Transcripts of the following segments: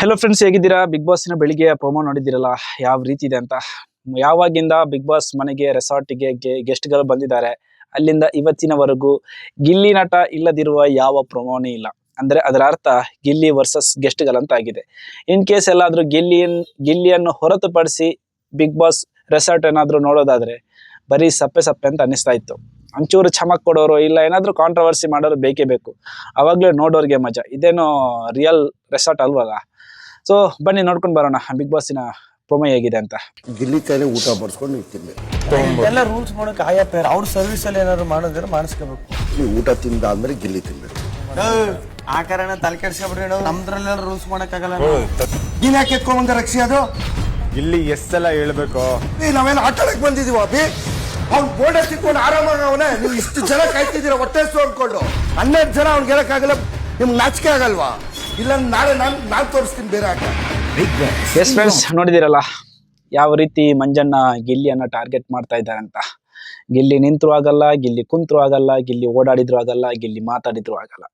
Hello friends ಹೇಗಿದ್ದೀರಾ? Big ಬಾಸ್ನ ಬೆಳಿಗ್ಗೆ ಪ್ರೊಮೋ ನೋಡಿದ್ದೀರಲ್ಲ, ಯಾವ ರೀತಿ ಇದೆ ಅಂತ? ಯಾವಾಗಿಂದ ಬಿಗ್ ಬಾಸ್ ಮನೆಗೆ ರೆಸಾರ್ಟಿಗೆ ಗೆಸ್ಟ್ಗಳು ಬಂದಿದ್ದಾರೆ, ಅಲ್ಲಿಂದ ಇವತ್ತಿನವರೆಗೂ ಗಿಲ್ಲಿ ನಟ ಇಲ್ಲದಿರುವ ಯಾವ ಪ್ರೊಮೋನೇ ಇಲ್ಲ. ಅಂದ್ರೆ ಅದರ ಅರ್ಥ ಗಿಲ್ಲಿ ವರ್ಸಸ್ ಗೆಸ್ಟ್ಗಳಂತ ಆಗಿದೆ ಇನ್ ಕೇಸ್ ಎಲ್ಲಾದ್ರೂ ಗಿಲ್ಲಿಯನ್, ಗಿಲ್ಲಿಯನ್ನು ಹೊರತುಪಡಿಸಿ ಬಿಗ್ ಬಾಸ್ ರೆಸಾರ್ಟ್ ಏನಾದ್ರೂ ನೋಡೋದಾದ್ರೆ, ಬರೀ ಸಪ್ಪೆ ಸಪ್ಪೆ ಅಂತ ಅನ್ನಿಸ್ತಾ ಇತ್ತು. ಒಂಚೂರು ಚಮಕ್ ಕೊಡೋರು ಇಲ್ಲ ಏನಾದ್ರೂ ಕಾಂಟ್ರವರ್ಸಿ ಮಾಡೋರು ಬೇಕೇ ಬೇಕು. ಅವಾಗಲೇ ನೋಡೋರಿಗೆ ಮಜಾ. ಇದೇನೋ ರಿಯಲ್ ರೆಸಾರ್ಟ್ ಅಲ್ವಲ್ಲ? ಸೊ ಬನ್ನಿ ನೋಡ್ಕೊಂಡು ಬರೋಣ. ಬಿಗ್ ಬಾಸಿನ ಪ್ರೊಮೋ ಹೇಗಿದೆ ಅಂತ. ದಿಲ್ಲಿ ಕೈಲಿ ಊಟ ಬಡಿಸ್ಕೊಂಡು ತಿನ್ಬೇಕು ಎಲ್ಲ ರೂಲ್ಸ್ ಮಾಡೋಕೆ ಆಯಾ ಪೇರ್. ಅವ್ರ ಸರ್ವಿಸ್ ಅಲ್ಲಿ ಏನಾದ್ರು ಮಾಡಿದ್ರೆ ಮಾಡಿಸ್ಕೋಬೇಕು. ನೀವು ಊಟ ತಿಂದಾದ್ಮೇಲೆ ಗಿಲ್ಲಿ ತಿನ್ಬೇಕು. ಆ ಕಾರಣ ತಲೆ ಕೆಡ್ಸ್ಕೊಬಿಡ್ರಿ ನಾವು ನಮ್ದ್ರಲ್ಲೆಲ್ಲ ರೂಲ್ಸ್ ಮಾಡೋಕ್ಕಾಗಲ್ಲ ನೀನ್ ಯಾಕೆ ಎತ್ಕೊಂಬಂದ ರಕ್ಷಿ ಅದು? ಇಲ್ಲಿ ಎಷ್ಟೆಲ್ಲ ಸಲ ಹೇಳ್ಬೇಕು? ಏ ನಾವೇನು ಆಟ ಆಡಕ್ ಬಂದಿದೀವ ಅಭಿ? ಅವ್ನ್ ಬೋರ್ಡ್ ಸಿಕ್ಕೊಂಡು ಆರಾಮಾಗ ಅವನೇ. ನೀವು ಇಷ್ಟು ಜನ ಕಾಯ್ತಿದ್ದೀರ, ಹೊಟ್ಟೆ ಅನ್ಕೊಂಡು. ಹನ್ನೆರಡು ಜನ ಅವ್ನಿಗೆ ಆಗಲ್ಲ ನಿಮ್ಗೆ ನಾಚಿಕೆ ಆಗಲ್ವಾ? ಇಲ್ಲ, ನಾಳೆ ನಾನು ನಾನು ತೋರಿಸ್ತೀನಿ ಬೇರೆ ಆಟ ಎಸ್ ಫ್ರೆಂಡ್ಸ್ ನೋಡಿದಿರಲ್ಲ ಯಾವ ರೀತಿ ಮಂಜಣ್ಣ ಗಿಲ್ಲಿಯನ್ನ ಟಾರ್ಗೆಟ್ ಮಾಡ್ತಾ ಇದ್ದಾರೆ ಅಂತ. ಗಿಲ್ಲಿ ನಿಂತರೂ ಆಗಲ್ಲ, ಗಿಲ್ಲಿ ಕುಂತರೂ ಆಗಲ್ಲ, ಗಿಲ್ಲಿ ಓಡಾಡಿದ್ರು ಆಗಲ್ಲ, ಗಿಲ್ಲಿ ಮಾತಾಡಿದ್ರು ಆಗಲ್ಲ.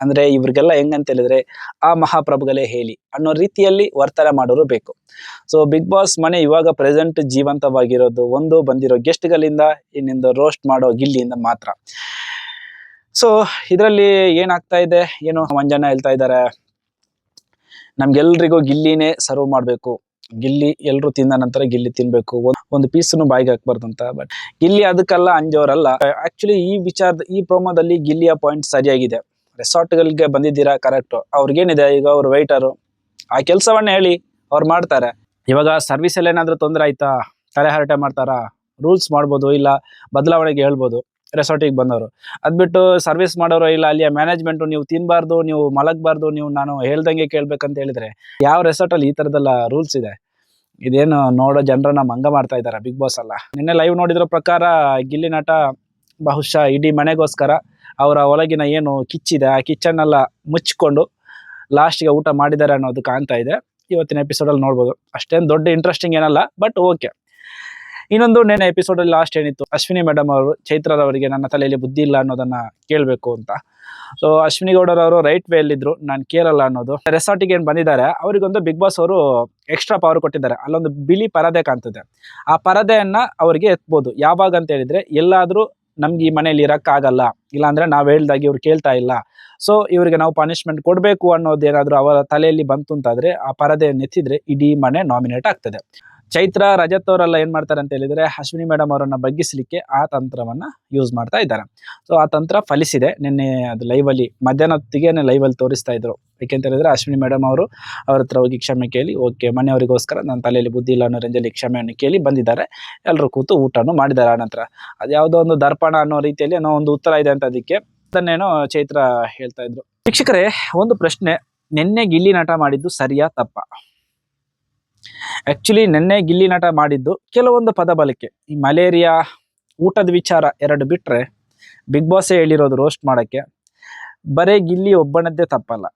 ಅಂದ್ರೆ ಇವ್ರಿಗೆಲ್ಲ ಹೆಂಗಂತ ಹೇಳಿದ್ರೆ ಆ ಮಹಾಪ್ರಭುಗಳೇ ಹೇಳಿ ಅನ್ನೋ ರೀತಿಯಲ್ಲಿ ವರ್ತನೆ ಮಾಡೋರು ಬೇಕು. ಸೊ ಬಿಗ್ ಬಾಸ್ ಮನೆ ಇವಾಗ ಪ್ರೆಸೆಂಟ್ ಜೀವಂತವಾಗಿರೋದು ಒಂದು ಬಂದಿರೋ ಗೆಸ್ಟ್ಗಳಿಂದ ಇನ್ನಿಂದ ರೋಸ್ಟ್ ಮಾಡೋ ಗಿಲ್ಲಿಯಿಂದ ಮಾತ್ರ. ಸೊ ಇದರಲ್ಲಿ ಏನಾಗ್ತಾ ಇದೆ? ಏನು ಮಂಜಣ್ಣ ಹೇಳ್ತಾ ಇದ್ದಾರೆ. ನಮ್ಗೆಲ್ರಿಗೂ ಗಿಲ್ಲಿನೇ ಸರ್ವ್ ಮಾಡಬೇಕು. ಗಿಲ್ಲಿ ಎಲ್ಲರೂ ತಿಂದ ನಂತರ ಗಿಲ್ಲಿ ತಿನ್ಬೇಕು. ಒಂದ್- ಪೀಸನ್ನು ಬಾಯಿಗೆ ಹಾಕ್ಬಾರ್ದು ಅಂತ. ಬಟ್ ಗಿಲ್ಲಿ ಅದಕ್ಕೆಲ್ಲ ಅಂಜೋರಲ್ಲ. ಆಕ್ಚುಲಿ ಈ ವಿಚಾರದ, ಈ ಪ್ರೋಮೋದಲ್ಲಿ ಗಿಲ್ಲಿಯ ಪಾಯಿಂಟ್ ಸರಿಯಾಗಿದೆ. ರೆಸಾರ್ಟ್ಗಳಿಗೆ ಬಂದಿದ್ದೀರಾ? ಕರೆಕ್ಟ್ ಅವ್ರಿಗೇನಿದೆ? ಈಗ ಅವ್ರು ವೈಟರು ಆ ಕೆಲಸವನ್ನ ಹೇಳಿ ಅವ್ರು ಮಾಡ್ತಾರೆ. ಇವಾಗ ಸರ್ವಿಸಲ್ಲಿ ಏನಾದರೂ ತೊಂದರೆ ಆಯ್ತಾ? ತಲೆ ಹರಟೆ ಮಾಡ್ತಾರಾ? ರೂಲ್ಸ್ ಮಾಡ್ಬೋದು ಇಲ್ಲ ಬದಲಾವಣೆಗೆ ಹೇಳ್ಬೋದು ರೆಸಾರ್ಟಿಗೆ ಬಂದವರು. ಅದ್ಬಿಟ್ಟು ಸರ್ವಿಸ್ ಮಾಡೋರು ಇಲ್ಲ, ಅಲ್ಲಿಯ ಮ್ಯಾನೇಜ್ಮೆಂಟು ನೀವು ತಿನ್ನಬಾರ್ದು ನೀವು ಮಲಗಬಾರ್ದು, ನೀವು ನಾನು ಹೇಳ್ದಂಗೆ ಕೇಳ್ಬೇಕಂತ ಹೇಳಿದ್ರೆ ಯಾವ ರೆಸಾರ್ಟಲ್ಲಿ ಈ ಥರದ್ದೆಲ್ಲ ರೂಲ್ಸ್ ಇದೆ? ಇದೇನು ನೋಡೋ ಜನರನ್ನ ಮಂಗ ಮಾಡ್ತಾ ಇದ್ದಾರೆ ಬಿಗ್ ಬಾಸ್ ಅಲ್ಲ. ನಿನ್ನೆ ಲೈವ್ ನೋಡಿದ್ರ ಪ್ರಕಾರ ಗಿಲ್ಲಿ ನಟ ಬಹುಶಃ ಇಡೀ ಮನೆಗೋಸ್ಕರ ಅವರ ಒಳಗಿನ ಏನು ಕಿಚ್ಚಿದೆ, ಆ ಕಿಚ್ಚನ್ನೆಲ್ಲ ಮುಚ್ಚಿಕೊಂಡು ಲಾಸ್ಟ್ಗೆ ಊಟ ಮಾಡಿದ್ದಾರೆ ಅನ್ನೋದು ಕಾಣ್ತಾ ಇದೆ. ಇವತ್ತಿನ ಎಪಿಸೋಡಲ್ಲಿ ನೋಡ್ಬೋದು. ಅಷ್ಟೇನು ದೊಡ್ಡ ಇಂಟ್ರೆಸ್ಟಿಂಗ್ ಏನಲ್ಲ ಬಟ್ ಓಕೆ ಇನ್ನೊಂದು ನೆನೆ ಎಪಿಸೋಡಲ್ಲಿ ಲಾಸ್ಟ್ ಏನಿತ್ತು, ಅಶ್ವಿನಿ ಮೇಡಮ್ ಅವರು ಚೈತ್ರರವರಿಗೆ ನನ್ನ ತಲೆಯಲ್ಲಿ ಬುದ್ಧಿ ಇಲ್ಲ ಅನ್ನೋದನ್ನ ಕೇಳಬೇಕು ಅಂತ. ಸೊ ಅಶ್ವಿನಿ ಗೌಡರವರು ರೈಟ್ ವೇ ಅಲ್ಲಿದ್ರು ನಾನು ಕೇಳಲ್ಲ ಅನ್ನೋದು. ರೆಸಾರ್ಟಿಗೆ ಏನು ಬಂದಿದ್ದಾರೆ, ಅವರಿಗೊಂದು ಬಿಗ್ ಬಾಸ್ ಅವರು ಎಕ್ಸ್ಟ್ರಾ ಪವರ್ ಕೊಟ್ಟಿದ್ದಾರೆ. ಅಲ್ಲೊಂದು ಬಿಳಿ ಪರದೆ ಕಾಣ್ತದೆ. ಆ ಪರದೆಯನ್ನ ಅವರಿಗೆ ಎತ್ಬೋದು. ಯಾವಾಗ ಅಂತ ಹೇಳಿದ್ರೆ, ಎಲ್ಲಾದ್ರೂ ನಮ್ಗೆ ಈ ಮನೇಲಿ ಇರೋಕ್ಕಾಗಲ್ಲ. ಇಲ್ಲಾಂದ್ರೆ ನಾವು ಹೇಳ್ದಾಗ ಇವ್ರು ಕೇಳ್ತಾ ಇಲ್ಲ. ಸೊ ಇವರಿಗೆ ನಾವು ಪನಿಷ್ಮೆಂಟ್ ಕೊಡಬೇಕು ಅನ್ನೋದು ಏನಾದ್ರು ಅವರ ತಲೆಯಲ್ಲಿ ಬಂತು ಅಂತಾದರೆ ಆ ಪರದೆಯನ್ನು ಎತ್ತಿದ್ರೆ ಇಡೀ ಮನೆ ನಾಮಿನೇಟ್ ಆಗ್ತದೆ. ಚೈತ್ರ, ರಜತ್ ಅವರೆಲ್ಲ ಏನು ಮಾಡ್ತಾರೆ ಅಂತ ಹೇಳಿದ್ರೆ ಅಶ್ವಿನಿ ಮೇಡಮ್ ಅವರನ್ನ ಬಗ್ಗಿಸಲಿಕ್ಕೆ ಆ ತಂತ್ರವನ್ನ ಯೂಸ್ ಮಾಡ್ತಾ ಇದ್ದಾರೆ. ಸೊ ಆ ತಂತ್ರ ಫಲಿಸಿದೆ. ನಿನ್ನೆ ಅದು ಲೈವ್ ಅಲ್ಲಿ ಮಧ್ಯಾಹ್ನ ಹೊತ್ತಿಗೆ ಲೈವ್ ಅಲ್ಲಿ ತೋರಿಸ್ತಾ ಇದ್ರು. ಯಾಕೆಂತ ಹೇಳಿದ್ರೆ ಅಶ್ವಿನಿ ಮೇಡಮ್ ಅವರು ಅವ್ರ ಹತ್ರ ಹೋಗಿ ಕ್ಷಮೆ ಕೇಳಿ ಓಕೆ ಮನೆಯವರಿಗೋಸ್ಕರ ನನ್ನ ತಲೆಯಲ್ಲಿ ಬುದ್ಧಿ ಇಲ್ಲ ಅನ್ನೋ ರೇಂಜಲ್ಲಿ ಕ್ಷಮೆಯನ್ನು ಕೇಳಿ ಬಂದಿದ್ದಾರೆ. ಎಲ್ಲರೂ ಕೂತು ಊಟನೂ ಮಾಡಿದ್ದಾರೆ ಆನಂತರ ಅದು ಯಾವುದೋ ಒಂದು ದರ್ಪಣ ಅನ್ನೋ ರೀತಿಯಲ್ಲಿ ಏನೋ ಒಂದು ಉತ್ತರ ಇದೆ ಅಂತ ಅದಕ್ಕೆ ಅದನ್ನೇನೋ ಚೈತ್ರ ಹೇಳ್ತಾ ಇದ್ರು. ಶಿಕ್ಷಕರೇ ಒಂದು ಪ್ರಶ್ನೆ. ನಿನ್ನೆ ಗಿಲ್ಲಿ ನಟ ಮಾಡಿದ್ದು ಸರಿಯಾ ತಪ್ಪ? ಆಕ್ಚುಲಿ ನಿನ್ನೆ ಗಿಲ್ಲಿ ನಟ ಮಾಡಿದ್ದು ಕೆಲವೊಂದು ಪದ ಬಳಕೆ ಈ ಮಲೇರಿಯಾ, ಊಟದ ವಿಚಾರ ಎರಡು ಬಿಟ್ರೆ, ಬಿಗ್ ಬಾಸೇ ಹೇಳಿರೋದು ರೋಸ್ಟ್ ಮಾಡಕ್ಕೆ. ಬರೇ ಗಿಲ್ಲಿ ಒಬ್ಬನದ್ದೇ ತಪ್ಪಲ್ಲ.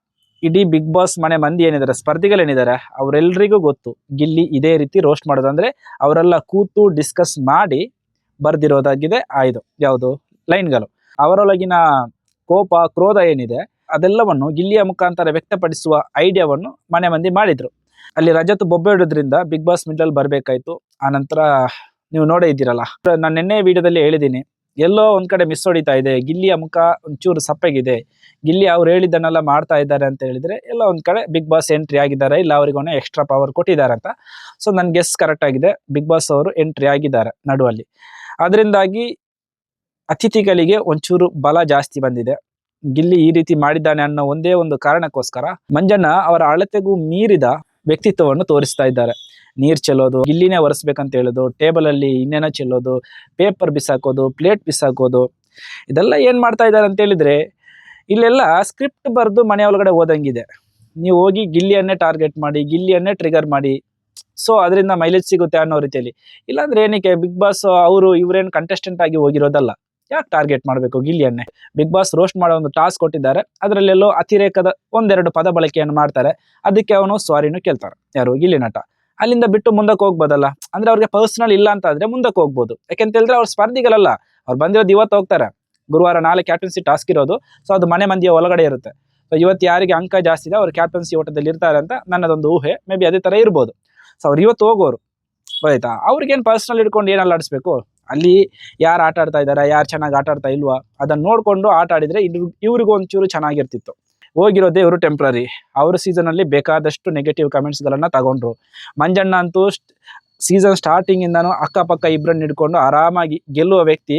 ಇಡೀ ಬಿಗ್ ಬಾಸ್ ಮನೆ ಮಂದಿ ಏನಿದ್ದಾರೆ ಸ್ಪರ್ಧಿಗಳೇನಿದ್ದಾರೆ ಅವರೆಲ್ಲರಿಗೂ ಗೊತ್ತು, ಗಿಲ್ಲಿ ಇದೇ ರೀತಿ ರೋಸ್ಟ್ ಮಾಡೋದಂದ್ರೆ ಅವರೆಲ್ಲ ಕೂತು ಡಿಸ್ಕಸ್ ಮಾಡಿ ಬರ್ದಿರೋದಾಗಿದೆ ಆಯ್ದು ಯಾವುದು? ಲೈನ್ಗಳು ಅವರೊಳಗಿನ ಕೋಪ, ಕ್ರೋಧ ಏನಿದೆ, ಅದೆಲ್ಲವನ್ನು ಗಿಲ್ಲಿಯ ಮುಖಾಂತರ ವ್ಯಕ್ತಪಡಿಸುವ ಐಡಿಯಾವನ್ನು ಮನೆ ಮಂದಿ ಮಾಡಿದ್ರು. ಅಲ್ಲಿ ರಜತ್ ಬೊಬ್ಬೆ ಇಡೋದ್ರಿಂದ ಬಿಗ್ ಬಾಸ್ ಮಿಡ್ಲ್ ಬರಬೇಕಾಯ್ತು. ಆನಂತರ ನೀವು ನೋಡೇ ಇದ್ದೀರಲ್ಲ. ನಾನು ನಿನ್ನೆ ವಿಡಿಯೋದಲ್ಲಿ ಹೇಳಿದ್ದೀನಿ ಎಲ್ಲೋ ಒಂದ್ ಕಡೆ ಮಿಸ್ ಹೊಡಿತಾ ಇದೆ, ಗಿಲ್ಲಿಯ ಮುಖ ಒಂಚೂರು ಸಪ್ಪೆಗಿದೆ, ಗಿಲ್ಲಿ ಅವ್ರು ಹೇಳಿದ್ದನ್ನೆಲ್ಲ ಮಾಡ್ತಾ ಇದ್ದಾರೆ ಅಂತ ಹೇಳಿದ್ರೆ ಎಲ್ಲ ಒಂದ್ ಕಡೆ ಬಿಗ್ ಬಾಸ್ ಎಂಟ್ರಿ ಆಗಿದ್ದಾರೆ, ಇಲ್ಲ ಅವರಿಗೊನೆ ಎಕ್ಸ್ಟ್ರಾ ಪವರ್ ಕೊಟ್ಟಿದ್ದಾರೆ ಅಂತ. ಸೊ ನನ್ ಗೆಸ್ ಕರೆಕ್ಟ್ ಆಗಿದೆ ಬಿಗ್ ಬಾಸ್ ಅವರು ಎಂಟ್ರಿ ಆಗಿದ್ದಾರೆ ನಡುವಲ್ಲಿ. ಅದರಿಂದಾಗಿ ಅತಿಥಿಗಳಿಗೆ ಒಂಚೂರು ಬಲ ಜಾಸ್ತಿ ಬಂದಿದೆ. ಗಿಲ್ಲಿ ಈ ರೀತಿ ಮಾಡಿದ್ದಾನೆ ಅನ್ನೋ ಒಂದೇ ಒಂದು ಕಾರಣಕ್ಕೋಸ್ಕರ ಮಂಜಣ್ಣ ಅವರ ಅಳತೆಗೂ ಮೀರಿದ ವ್ಯಕ್ತಿತ್ವವನ್ನು ತೋರಿಸ್ತಾ ಇದ್ದಾರೆ. ನೀರ್ ಚೆಲ್ಲೋದು ಇಲ್ಲಿನೇ ಒರೆಸ್ಬೇಕಂತ ಹೇಳೋದು, ಟೇಬಲ್ ಅಲ್ಲಿ ಇನ್ನೇನೋ ಚೆಲ್ಲೋದು, ಪೇಪರ್ ಬಿಸಾಕೋದು, ಪ್ಲೇಟ್ ಬಿಸಾಕೋದು, ಇದೆಲ್ಲ ಏನ್ ಮಾಡ್ತಾ ಇದ್ದಾರೆ ಅಂತ ಹೇಳಿದ್ರೆ, ಇಲ್ಲೆಲ್ಲ ಸ್ಕ್ರಿಪ್ಟ್ ಬರೆದು ಮನೆ ಒಳಗಡೆ ಓದಂಗಿದೆ ನೀವು ಹೋಗಿ ಗಿಲ್ಲಿಯನ್ನೇ ಟಾರ್ಗೆಟ್ ಮಾಡಿ, ಗಿಲ್ಲಿಯನ್ನೇ ಟ್ರಿಗರ್ ಮಾಡಿ, ಸೊ ಅದರಿಂದ ಮೈಲೇಜ್ ಸಿಗುತ್ತೆ ಅನ್ನೋ ರೀತಿಯಲ್ಲಿ. ಇಲ್ಲಾಂದ್ರೆ ಏನಕ್ಕೆ ಬಿಗ್ ಬಾಸ್ ಅವರು, ಇವರೇನು ಕಂಟೆಸ್ಟೆಂಟ್ ಆಗಿ ಹೋಗಿರೋದಲ್ಲ. ಯಾಕೆ ಟಾರ್ಗೆಟ್ ಮಾಡಬೇಕು ಗಿಲಿಯನ್ನೇ ಬಿಗ್ ಬಾಸ್ ರೋಸ್ಟ್ ಮಾಡೋ ಒಂದು ಟಾಸ್ಕ್ ಕೊಟ್ಟಿದ್ದಾರೆ. ಅದರಲ್ಲೆಲ್ಲೋ ಅತಿರೇಕದ ಒಂದೆರಡು ಪದ ಬಳಕೆಯನ್ನು ಮಾಡ್ತಾರೆ. ಅದಕ್ಕೆ ಅವನು ಸಾರಿನೂ ಕೇಳ್ತಾರೆ. ಯಾರು? ಗಿಲ್ಲಿ ನಟ. ಅಲ್ಲಿಂದ ಬಿಟ್ಟು ಮುಂದಕ್ಕೆ ಹೋಗ್ಬೋದಲ್ಲ? ಅಂದ್ರೆ ಅವ್ರಿಗೆ ಪರ್ಸನಲ್ ಇಲ್ಲ ಅಂತ ಆದ್ರೆ ಮುಂದಕ್ಕೆ ಹೋಗ್ಬೋದು. ಯಾಕೆಂತ ಹೇಳಿದ್ರೆ ಅವ್ರು ಸ್ಪರ್ಧಿಗಳಲ್ಲ. ಅವ್ರು ಬಂದಿರೋದು ಇವತ್ತು ಹೋಗ್ತಾರೆ. ಗುರುವಾರ ನಾಳೆ ಕ್ಯಾಪ್ಟನ್ಸಿ ಟಾಸ್ಕ್ ಇರೋದು. ಸೊ ಅದು ಮನೆ ಮಂದಿಯ ಒಳಗಡೆ ಇರುತ್ತೆ. ಸೊ ಇವತ್ತು ಯಾರಿಗೆ ಅಂಕ ಜಾಸ್ತಿ ಇದೆ, ಅವ್ರು ಕ್ಯಾಪ್ಟನ್ಸಿ ಓಟದಲ್ಲಿ ಇರ್ತಾರೆ ಅಂತ ನನ್ನದೊಂದು ಊಹೆ. ಮೇ ಬಿ ಅದೇ ಥರ ಇರ್ಬೋದು. ಸೊ ಅವ್ರು ಇವತ್ತು ಹೋಗೋರು. ಆಯ್ತಾ? ಅವ್ರಿಗೇನು ಪರ್ಸ್ನಲ್ ಇಟ್ಕೊಂಡು ಏನೆಲ್ಲ ಆಡಿಸ್ಬೇಕು? ಅಲ್ಲಿ ಯಾರು ಆಟ ಆಡ್ತಾ ಇದ್ದಾರೆ ಯಾರು ಚೆನ್ನಾಗಿ ಆಟ ಆಡ್ತಾ ಇಲ್ವಾ ಅದನ್ನ ನೋಡಿಕೊಂಡು ಆಟ ಆಡಿದರೆ ಇವ್ರು, ಇವ್ರಿಗೂ ಒಂಚೂರು ಚೆನ್ನಾಗಿರ್ತಿತ್ತು. ಹೋಗಿರೋದೇ ಇವರು ಟೆಂಪ್ರರಿ ಅವ್ರ ಸೀಸನಲ್ಲಿ ಬೇಕಾದಷ್ಟು ನೆಗೆಟಿವ್ ಕಮೆಂಟ್ಸ್ಗಳನ್ನು ತಗೊಂಡ್ರು. ಮಂಜಣ್ಣ ಅಂತೂ ಸೀಸನ್ ಸ್ಟಾರ್ಟಿಂಗಿಂದನೂ ಅಕ್ಕಪಕ್ಕ ಇಬ್ಬರನ್ನ ಹಿಡ್ಕೊಂಡು ಆರಾಮಾಗಿ ಗೆಲ್ಲುವ ವ್ಯಕ್ತಿ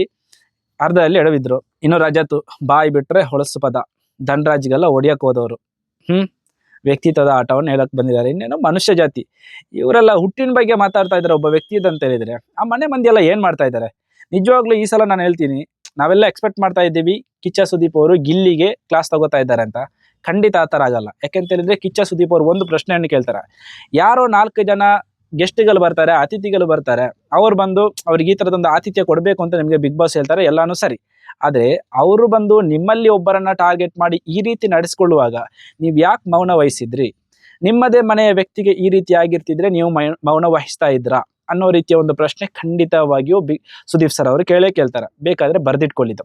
ಅರ್ಧದಲ್ಲಿ ಎಡವಿದ್ರು ಇನ್ನು ರಜತು ಬಾಯಿ ಬಿಟ್ರೆ ಹೊಳಸು ಪದ. ಧನ್ರಾಜ್ಗೆಲ್ಲ ಹೊಡಿಯಕ್ಕೆ ಹೋದವರು. ಹ್ಮ್? ವ್ಯಕ್ತಿತ್ವದ ಆಟವನ್ನು ಹೇಳಕ್ ಬಂದಿದ್ದಾರೆ. ಇನ್ನೇನು ಮನುಷ್ಯ ಜಾತಿ. ಇವರೆಲ್ಲ ಹುಟ್ಟಿನ ಬಗ್ಗೆ ಮಾತಾಡ್ತಾ ಇದ್ದಾರೆ ಒಬ್ಬ ವ್ಯಕ್ತಿ ಅಂತ ಹೇಳಿದ್ರೆ. ಆ ಮನೆ ಮಂದಿ ಎಲ್ಲ ಏನ್ ಮಾಡ್ತಾ ಇದ್ದಾರೆ? ನಿಜವಾಗ್ಲೂ ಈ ಸಲ ನಾನು ಹೇಳ್ತೀನಿ, ನಾವೆಲ್ಲ ಎಕ್ಸ್ಪೆಕ್ಟ್ ಮಾಡ್ತಾ ಇದ್ದೀವಿ ಕಿಚ್ಚ ಸುದೀಪ್ ಅವರು ಗಿಲ್ಲಿಗೆ ಕ್ಲಾಸ್ ತಗೋತಾ ಇದ್ದಾರೆ ಅಂತ. ಖಂಡಿತ ಆ ಥರ ಆಗಲ್ಲ. ಯಾಕೆಂತ ಹೇಳಿದ್ರೆ ಕಿಚ್ಚ ಸುದೀಪ್ ಅವರು ಒಂದು ಪ್ರಶ್ನೆಯನ್ನು ಕೇಳ್ತಾರೆ. ಯಾರೋ ನಾಲ್ಕು ಜನ ಗೆಸ್ಟ್ಗಳು ಬರ್ತಾರೆ, ಅತಿಥಿಗಳು ಬರ್ತಾರೆ. ಅವ್ರು ಬಂದು ಅವ್ರಿಗೆ ಈ ಥರದೊಂದು ಆತಿಥ್ಯ ಕೊಡಬೇಕು ಅಂತ ನಿಮಗೆ ಬಿಗ್ ಬಾಸ್ ಹೇಳ್ತಾರೆ, ಎಲ್ಲಾನು ಸರಿ. ಆದರೆ ಅವರು ಬಂದು ನಿಮ್ಮಲ್ಲಿ ಒಬ್ಬರನ್ನ ಟಾರ್ಗೆಟ್ ಮಾಡಿ ಈ ರೀತಿ ನಡೆಸ್ಕೊಳ್ಳುವಾಗ ನೀವು ಯಾಕೆ ಮೌನ ವಹಿಸಿದ್ರಿ? ನಿಮ್ಮದೇ ಮನೆಯ ವ್ಯಕ್ತಿಗೆ ಈ ರೀತಿ ಆಗಿರ್ತಿದ್ರೆ ನೀವು ಮೌನ ವಹಿಸ್ತಾ ಇದ್ರಾ? ಅನ್ನೋ ರೀತಿಯ ಒಂದು ಪ್ರಶ್ನೆ ಖಂಡಿತವಾಗಿಯೂ ಬಿ, ಸುದೀಪ್ ಸರ್ ಅವರು ಕೇಳೇ ಕೇಳ್ತಾರೆ. ಬೇಕಾದ್ರೆ ಬರ್ದಿಟ್ಕೊಳ್ಳಿದ್ದು